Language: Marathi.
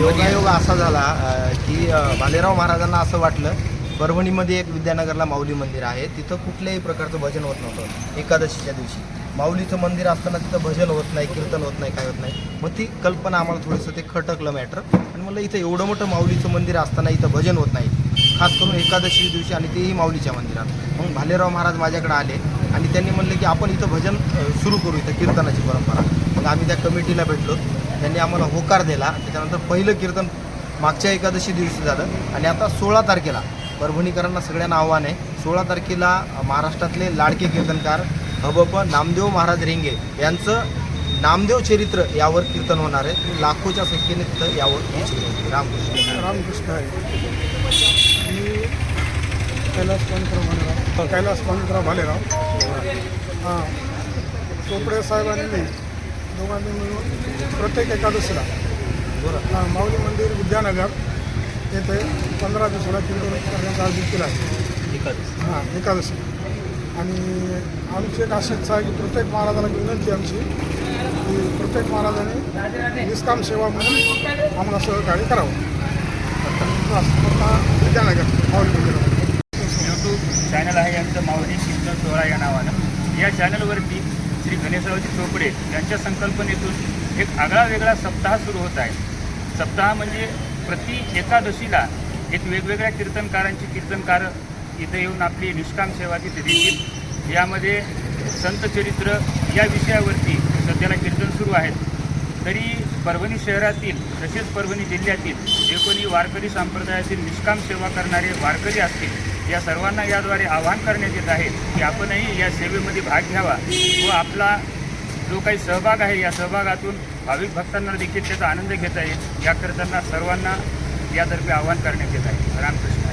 योगायोग असा झाला की भालेराव महाराजांना असं वाटलं परभणीमध्ये एक विद्यानगरला माऊली मंदिर आहे तिथं कुठल्याही प्रकारचं भजन होत नव्हतं एकादशीच्या दिवशी. माऊलीचं मंदिर असताना तिथं भजन होत नाही कीर्तन होत नाही काय होत नाही. मग ती कल्पना आम्हाला थोडंसं ते खटकलं मॅटर. आणि म्हणलं इथं एवढं मोठं माऊलीचं मंदिर असताना इथं भजन होत नाही खास करून एकादशी दिवशी आणि तेही माऊलीच्या मंदिरात. मग भालेराव महाराज माझ्याकडे आले आणि त्यांनी म्हणलं की आपण इथं भजन सुरू करू इथं कीर्तनाची परंपरा. मग आम्ही त्या कमिटीला भेटलो. त्यांनी आम्हाला होकार दिला. त्याच्यानंतर पहिलं कीर्तन मागच्या एकादशी दिवशी झालं. आणि आता सोळा तारखेला परभणीकरांना सगळ्यांना आव्हान आहे. सोळा तारखेला महाराष्ट्रातले लाडके कीर्तनकार हबप नामदेव महाराज रेंगे यांचं नामदेव चरित्र यावर कीर्तन होणार आहे. लाखोच्या संख्येने तिथं यावर रामकृष्ण. रामकृष्ण आहे. कैलास पांडुराव भालेराव. कैलास पांडुराव भालेराव. हां. चोपडे साहेबांनी दोघांनी मिळून प्रत्येक एकादशीला हां माऊली मंदिर विद्यानगर येथे पंधरा दिवसाला कीर्तन करण्याचा आयोजित केला आहे. हां एकादशी. आणि आमची एक इच्छा आहे की प्रत्येक महाराजाला विनंती आमची की प्रत्येक महाराजांनी निष्काम सेवा म्हणून आम्हाला सहकार्य करावं. आता विद्यानगर माऊली मंदिरामध्ये यूट्यूब चॅनल आहे यांचं माऊली कीर्तन सोहळा या नावानं. या चॅनलवरती श्री गणेशरावजी चोपडे यांच्या संकल्पनेतून एक आगळा वेगळा सप्ताह सुरू होत आहे. सप्ताह म्हणजे प्रति एकादशीला एक वेगवेगळ्या कीर्तनकारांची कीर्तनकार इथे येऊन आपली निष्काम सेवा तिथे देतील. यामध्ये संत चरित्र या विषयावरती सध्याला कीर्तन सुरू आहेत. तरी परभणी शहरातील तसेच परभणी जिल्ह्यातील जे कोणी वारकरी संप्रदायातील निष्काम सेवा करणारे वारकरी असतील या सर्वांना याद्वारे आवाहन करण्यात येत आहे की आपणही या सेवेमध्ये भाग घ्यावा व आपला जो काही सहभाग आहे या सहभागातून भाविक भक्तांना देखील त्याचा आनंद घेता येईल. याकरितांना सर्वांना यातर्फे आवाहन करण्यात येत आहे. रामकृष्ण.